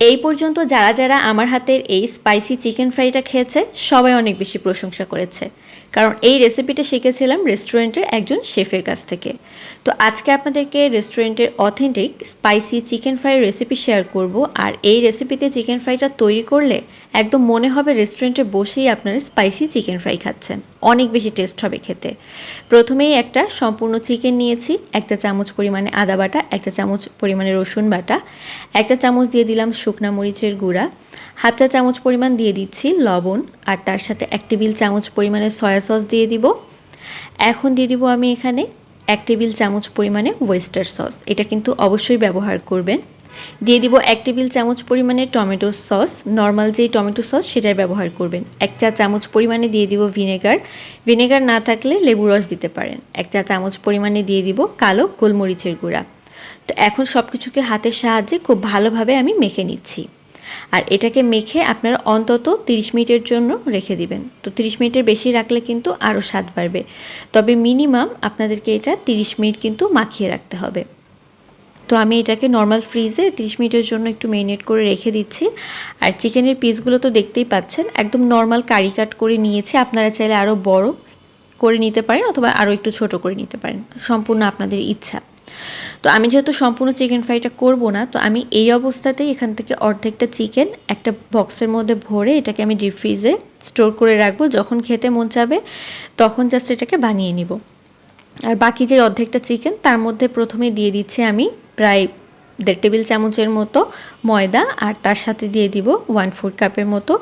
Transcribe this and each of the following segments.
এই পর্যন্ত যারা যারা আমার হাতের এই স্পাইসি চিকেন ফ্রাইটা খেয়েছে, সবাই অনেক বেশি প্রশংসা করেছে। কারণ এই রেসিপিটা শিখেছিলাম রেস্টুরেন্টের একজন শেফের কাছ থেকে। তো আজকে আপনাদেরকে রেস্টুরেন্টের অথেন্টিক স্পাইসি চিকেন ফ্রাইয়ের রেসিপি শেয়ার করব। আর এই রেসিপিতে চিকেন ফ্রাইটা তৈরি করলে একদম মনে হবে রেস্টুরেন্টে বসেই আপনারা স্পাইসি চিকেন ফ্রাই খাচ্ছেন। অনেক বেশি টেস্ট হবে খেতে। প্রথমেই একটা সম্পূর্ণ চিকেন নিয়েছি, একটা চামচ পরিমাণে আদা বাটা, একটা চামচ পরিমাণে রসুন বাটা, একটা চামচ দিয়ে দিলাম শুকনা মরিচের গুঁড়া, হাফ চা চামচ পরিমাণ দিয়ে দিচ্ছি লবণ, আর তার সাথে এক টেবিল চামচ পরিমাণে সয়া সস দিয়ে দিব। এখন দিয়ে দিব আমি এখানে এক টেবিল চামচ পরিমাণে ওয়েস্টার সস এটা কিন্তু অবশ্যই ব্যবহার করবেন। দিয়ে দিব এক টেবিল চামচ পরিমাণে টমেটো সস। নর্মাল যেই টমেটো সস, সেটাই ব্যবহার করবেন। এক চা চামচ পরিমাণে দিয়ে দিব ভিনেগার। ভিনেগার না থাকলে লেবু রস দিতে পারেন। এক চা চামচ পরিমাণে দিয়ে দিব কালো গোলমরিচের গুঁড়া। তো এখন সব কিছুকে হাতের সাহায্যে খুব ভালোভাবে আমি মেখে নিচ্ছি। আর এটাকে মেখে আপনারা অন্তত 30 মিনিটের জন্য রেখে দিবেন। তো 30 মিনিটের বেশি রাখলে কিন্তু আরও স্বাদ বাড়বে। তবে মিনিমাম আপনাদেরকে এটা 30 মিনিট কিন্তু মাখিয়ে রাখতে হবে। তো আমি এটাকে নর্মাল ফ্রিজে 30 মিনিটের জন্য একটু মেরিনেট করে রেখে দিচ্ছি। আর চিকেনের পিসগুলো তো দেখতেই পাচ্ছেন, একদম নর্মাল কারি কাট করে নিয়েছি। আপনারা চাইলে আরও বড় করে নিতে পারেন অথবা আরও একটু ছোট করে নিতে পারেন, সম্পূর্ণ আপনাদের ইচ্ছা। তো আমি যেহেতু সম্পূর্ণ চিকেন ফ্রাইটা করব না, তো আমি এই অবস্থাতেই এখান থেকে অর্ধেকটা চিকেন একটা বক্সের মধ্যে ভরে এটাকে আমি ডিপ ফ্রিজে স্টোর করে রাখব। যখন খেতে মন চাবে, তখন জাস্ট এটাকে বানিয়ে নিব। আর বাকি যে অর্ধেকটা চিকেন তার মধ্যে প্রথমে দিয়ে দিচ্ছি আমি প্রায় দেড় টেবিল চামচের মতো ময়দা আর তার সাথে দিয়ে দিব ওয়ান ফোর কাপের মতো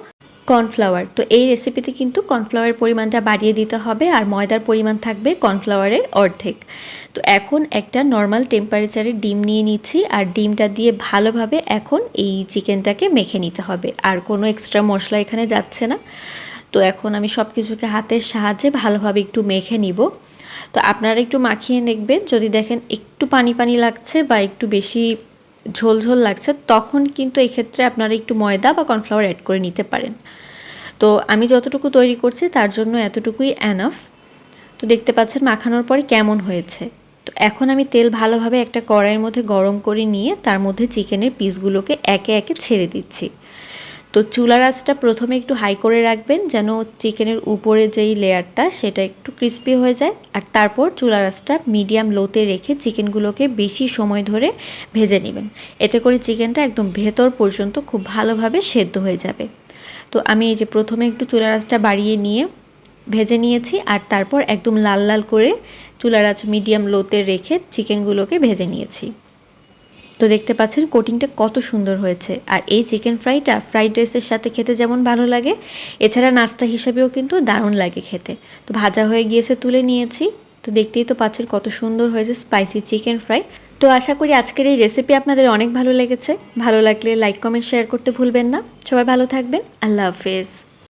কর্নফ্লাওয়ার তো এই রেসিপিতে কিন্তু কর্নফ্লাওয়ারের পরিমাণটা বাড়িয়ে দিতে হবে আর ময়দার পরিমাণ থাকবে কর্নফ্লাওয়ারের অর্ধেক। তো এখন একটা নর্মাল টেম্পারেচারে ডিম নিয়ে নিচ্ছি আর ডিমটা দিয়ে ভালোভাবে এখন এই চিকেনটাকে মেখে নিতে হবে। আর কোনো এক্সট্রা মশলা এখানে যাচ্ছে না। তো এখন আমি সব কিছুকে হাতের সাহায্যে ভালোভাবে একটু মেখে নিব। তো আপনারা একটু মাখিয়ে দেখবেন। যদি দেখেন একটু পানি পানি লাগছে বা একটু বেশি ঝোল ঝোল লাগছে, তখন কিন্তু এই ক্ষেত্রে আপনারা একটু ময়দা বা কর্নফ্লাওয়ার অ্যাড করে নিতে পারেন। তো আমি যতটুকু তৈরি করছি তার জন্য এতটুকুই অ্যানাফ তো দেখতে পাচ্ছেন মাখানোর পরে কেমন হয়েছে। তো এখন আমি তেল ভালোভাবে একটা কড়াইয়ের মধ্যে গরম করে নিয়ে তার মধ্যে চিকেনের পিসগুলোকে একে একে ছেড়ে দিচ্ছি। তো চুলার আঁচটা প্রথমে একটু হাই করে রাখবেন যেন চিকেনের উপরে যেই লেয়ারটা সেটা একটু ক্রিস্পি হয়ে যায়। আর তারপর চুলার আঁচটা মিডিয়াম লোতে রেখে চিকেনগুলোকে বেশি সময় ধরে ভেজে নেবেন। এতে করে চিকেনটা একদম ভেতর পর্যন্ত খুব ভালোভাবে সেদ্ধ হয়ে যাবে। তো আমি এই যে প্রথমে একটু চুলার আঁচটা বাড়িয়ে নিয়ে ভেজে নিয়েছি আর তারপর একদম লাল লাল করে চুলার আঁচ মিডিয়াম লোতে রেখে চিকেনগুলোকে ভেজে নিয়েছি। তো দেখতে পাচ্ছেন কোটিংটা কত সুন্দর হয়েছে। আর এই চিকেন ফ্রাইটা ফ্রাইড রাইসের সাথে খেতে যেমন ভালো লাগে, এছাড়া নাস্তা হিসাবেও কিন্তু দারুণ লাগে খেতে। তো ভাজা হয়ে গিয়েছে, তুলে নিয়েছি। তো দেখতেই তো পাচ্ছেন কত সুন্দর হয়েছে স্পাইসি চিকেন ফ্রাই। তো আশা করি আজকের এই রেসিপি আপনাদের অনেক ভালো লেগেছে। ভালো লাগলে লাইক, কমেন্ট, শেয়ার করতে ভুলবেন না। সবাই ভালো থাকবেন। আল্লাহ হাফেজ।